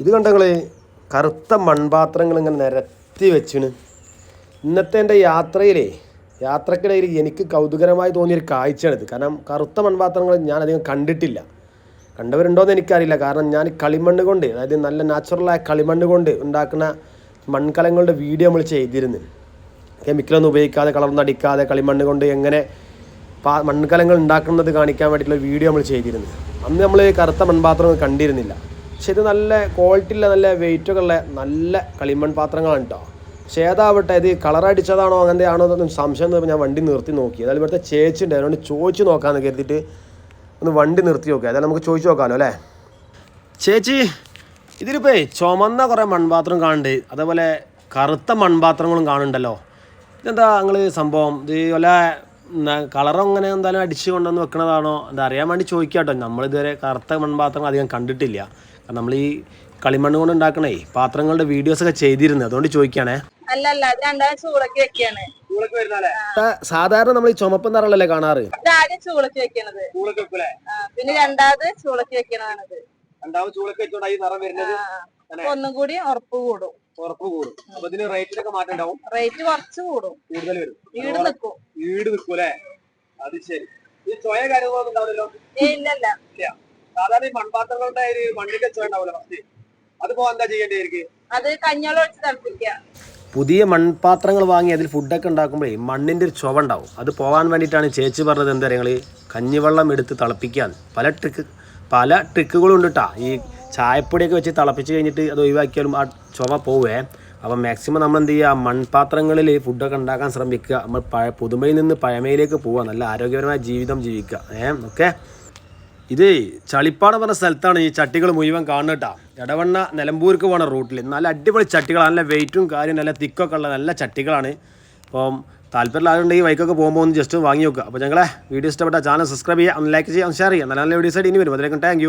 ഇത് കണ്ടങ്ങളെ കറുത്ത മൺപാത്രങ്ങൾ ഇങ്ങനെ നിരത്തി വെച്ചിന് ഇന്നത്തെ എന്റെ യാത്രയിലേ യാത്രക്കിടയിൽ എനിക്ക് കൗതുകരമായി തോന്നിയൊരു കാഴ്ചയാണിത്. കാരണം കറുത്ത മൺപാത്രങ്ങൾ ഞാൻ അധികം കണ്ടിട്ടില്ല. കണ്ടവരുണ്ടോയെന്ന് എനിക്കറിയില്ല. കാരണം ഞാൻ കളിമണ്ണ് കൊണ്ട് അതായത് നല്ല നാച്ചുറലായ കളിമണ്ണ് കൊണ്ട് ഉണ്ടാക്കുന്ന മൺകലങ്ങളുടെ വീഡിയോ നമ്മൾ ചെയ്തിരുന്നു. കെമിക്കലൊന്നും ഉപയോഗിക്കാതെ കളർന്ന് അടിക്കാതെ കളിമണ്ണ് കൊണ്ട് എങ്ങനെ മൺകലങ്ങൾ ഉണ്ടാക്കുന്നത് കാണിക്കാൻ വേണ്ടിയിട്ടുള്ള വീഡിയോ നമ്മൾ ചെയ്തിരുന്നു. അന്ന് നമ്മൾ കറുത്ത മൺപാത്രങ്ങൾ കണ്ടിരുന്നില്ല. ഇത് നല്ല ക്വാളിറ്റി ഉള്ള നല്ല വെയിറ്റൊക്കെ ഉള്ള നല്ല കളിമൺ പാത്രങ്ങളാണ് കേട്ടോ പക്ഷേ ഏതാവട്ടെ ഇത് കളർ അടിച്ചതാണോ അങ്ങനത്തെ ആണോ എന്നൊന്നും സംശയം തോന്നുമ്പോൾ ഞാൻ വണ്ടി നിർത്തി നോക്കി. അതായത് ഇവിടുത്തെ ചേച്ചി ഉണ്ട്. അതുകൊണ്ട് ചോദിച്ചു നോക്കാമെന്ന് കരുതിയിട്ട് ഒന്ന് വണ്ടി നിർത്തി നോക്കുക അതായത് നമുക്ക് ചോദിച്ചു നോക്കാമല്ലോ അല്ലേ? ചേച്ചി ഇതിലിപ്പോ ചുമന്ന കുറേ മൺപാത്രം കാണുന്നുണ്ട്. അതേപോലെ കറുത്ത മൺപാത്രങ്ങളും കാണുന്നുണ്ടല്ലോ. ഇതെന്താ നിങ്ങൾ സംഭവം? ഇത് വല്ല കളറും അങ്ങനെ എന്തായാലും അടിച്ച് കൊണ്ടുവന്ന് വെക്കണതാണോ? എന്താ അറിയാൻ വേണ്ടി ചോദിക്കാം കേട്ടോ നമ്മളിതുവരെ കറുത്ത മൺപാത്രങ്ങൾ അധികം കണ്ടിട്ടില്ല. കാരണം നമ്മൾ ഈ കളിമണ്ണ് കൊണ്ട് ഉണ്ടാക്കണേ പാത്രങ്ങളുടെ വീഡിയോസ് ഒക്കെ ചെയ്തിരുന്നു അതുകൊണ്ട് ചോദിക്കണേ. അല്ലല്ല ചൂളക്ക് വെക്കാണ്. സാധാരണ നമ്മൾ ഈ ചുമപ്പ് നിറങ്ങളല്ലേ കാണാറ്? ഇത് ആദ്യം ചൂളക്ക് വെക്കണത്. ആ, പിന്നെ രണ്ടാമത് ചൂളക്ക് വെക്കണതാണിത്. രണ്ടാമത് ചൂളൊക്കെ ഈ നിറം വരുന്നത് ഒന്നും കൂടി ഉറപ്പ് കൂടും. ഉറപ്പ് കൂടും. അപ്പൊ ഇതിന് റേറ്റിലൊക്കെ മാറ്റം ഉണ്ടാവും? റേറ്റ് കുറച്ച് കൂടും. കൂടുതൽ വരും. ഈട് നിക്കും. ഈട് നിൽക്കൂലേ അത് ശരി. ഈ ചൊയ കാര്യങ്ങളൊന്നും ഉണ്ടാവില്ലല്ലോ? ഇല്ലല്ല. ഇല്ല. സാധാരണ ഈ മൺപാത്രങ്ങളുടെ ഒരു മണ്ണിന്റെ ചോയ ഉണ്ടാവില്ല ഫസ്റ്റ് അതിപ്പോ എന്താ ചെയ്യേണ്ടി അത് കഞ്ഞോളം ഒഴിച്ച് തിളപ്പിക്കുക. പുതിയ മൺപാത്രങ്ങൾ വാങ്ങി അതിൽ ഫുഡൊക്കെ ഉണ്ടാക്കുമ്പോഴേ മണ്ണിന്റെ ഒരു ചുവ ഉണ്ടാവും. അത് പോകാൻ വേണ്ടിയിട്ടാണ് ചേച്ചി പറഞ്ഞത് എന്താ നിങ്ങൾ കഞ്ഞിവെള്ളം എടുത്ത് തിളപ്പിക്കാൻ. പല ട്രിക്ക് പല ട്രിക്കുകളും ഉണ്ട് കേട്ടോ ഈ ചായപ്പൊടിയൊക്കെ വെച്ച് തിളപ്പിച്ച് കഴിഞ്ഞിട്ട് അത് ഒഴിവാക്കിയാലും ആ ചുവ പോവേ. അപ്പം മാക്സിമം നമ്മൾ എന്ത് ചെയ്യുക മൺപാത്രങ്ങളിൽ ഫുഡൊക്കെ ഉണ്ടാക്കാൻ ശ്രമിക്കുക. നമ്മൾ പഴ പുതുമയിൽ നിന്ന് പഴമയിലേക്ക് പോവുക. നല്ല ആരോഗ്യപരമായ ജീവിതം ജീവിക്കുക. ഏ ഓക്കെ? ഇത് ചളിപ്പാട് പറഞ്ഞ സ്ഥലത്താണ് ഈ ചട്ടികൾ മുഴുവൻ കാണുക ഇടവണ്ണ നിലമ്പൂർക്ക് പോണ റൂട്ടിൽ നല്ല അടിപൊളി ചട്ടികളാണ് നല്ല വെയിറ്റും കാര്യം നല്ല തിക്കൊക്കെ ഉള്ള നല്ല ചട്ടികളാണ്. അപ്പം താല്പര്യം ആരുണ്ടെങ്കിൽ വൈക്കൊക്കെ പോകുമ്പോൾ ഒന്ന് ജസ്റ്റ് വാങ്ങി നോക്കുക അപ്പോൾ ഞങ്ങളെ വീഡിയോ ഇഷ്ടപ്പെട്ട ചാനൽ സബ്സ്ക്രൈബ് ചെയ്യുക. ഒന്ന് ലൈക്ക് ചെയ്യുക ഷെയർ ചെയ്യുക. നല്ല നല്ല വീഡിയോസ് ആയിട്ട് ഇനി വരും. അതിലേക്കും താങ്ക്